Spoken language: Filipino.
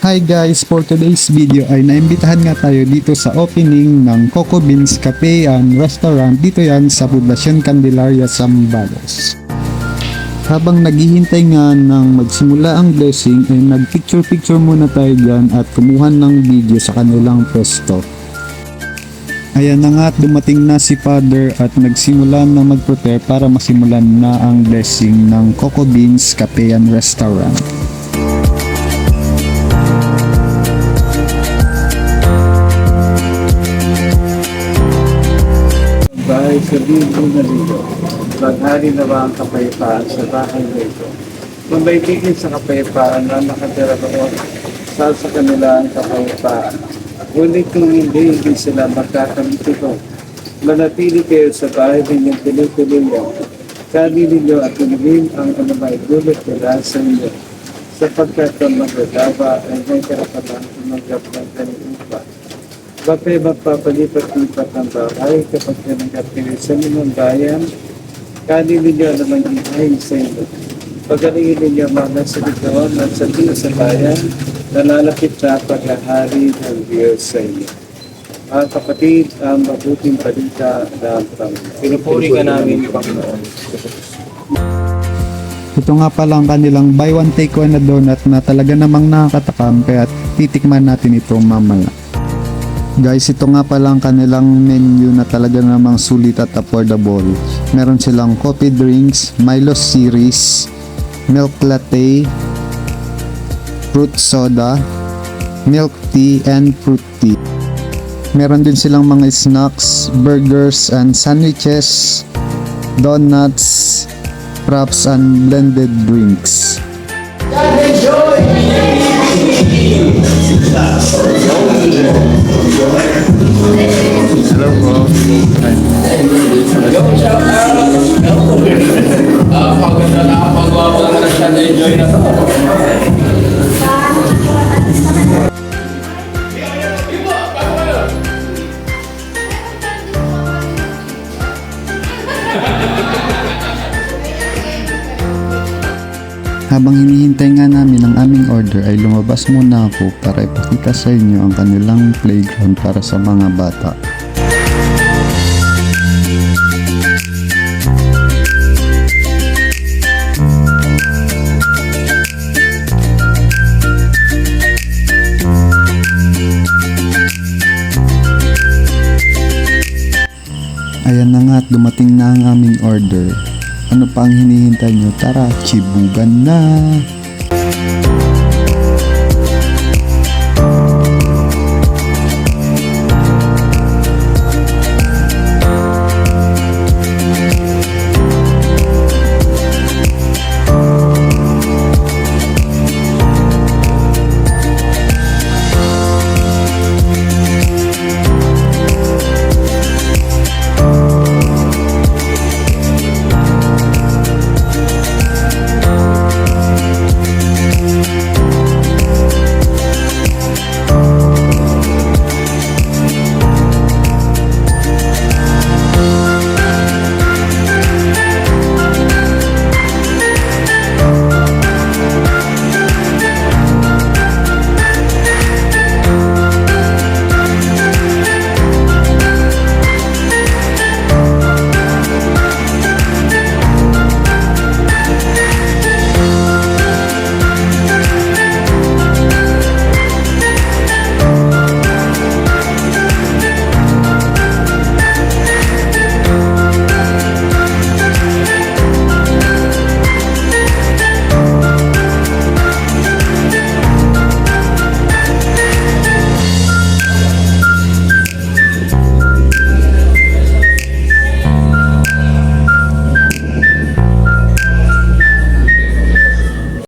Hi guys, for today's video ay naimbitahan nga tayo dito sa opening ng Coco Beans Cafe and Restaurant dito yan sa Poblacion Candelaria, Zambales. Habang naghihintay nga ng magsimula ang blessing ay nagpicture-picture muna tayo dyan at kumuha ng video sa kanilang pwesto. Ayan na nga at dumating na si Father at nagsimula na mag-prepare para masimulan na ang blessing ng Coco Beans Cafe and Restaurant. Sabihin ko na rito, maghari na ba ang kapayapaan sa bahay na ito? Kung may tigil sa kapayapaan na nakatira roon, saan sa kanila ang kapayapaan? Ngunit kung hindi, hindi sila magkakamit ito. Manatili kayo sa bahay ninyong pinutuloy niyo. Kani ninyo at tunuhin ang anumay dulot nila sa inyo. Sapagkat ang magdadaba ay may karapatan tumanggap ng upa. Bakit magpapalipat-lipat ng bahay kapag pinagkapilisan niyo ng bayan? Kanin ninyo na mangyayay sa inyo. Pagalingin ninyo mga nasa likuan at sa tiyo sa bayan, nalalapit na paghahari ng Diyos sa inyo. Mga kapatid, ang mabuting balita ng Panginoon. Pinupuri ka namin, Panginoon. Ito nga pala ang kanilang buy one take one na donut na talaga namang nakakatakam kaya titikman natin ito mamaya. Guys, ito nga pala ang kanilang menu na talaga namang sulit at affordable. Meron silang coffee drinks, Milo series, milk latte, fruit soda, milk tea, and fruit tea. Meron din silang mga snacks, burgers and sandwiches, donuts, wraps and blended drinks. Na enjoy na to. Habang hinihintay nga namin ang aming order ay lumabas muna ako para ipakita sa inyo ang kanilang playground para sa mga bata. Ayan na nga at dumating na ang aming order. Ano pa ang hinihintay nyo? Tara, chibugan na!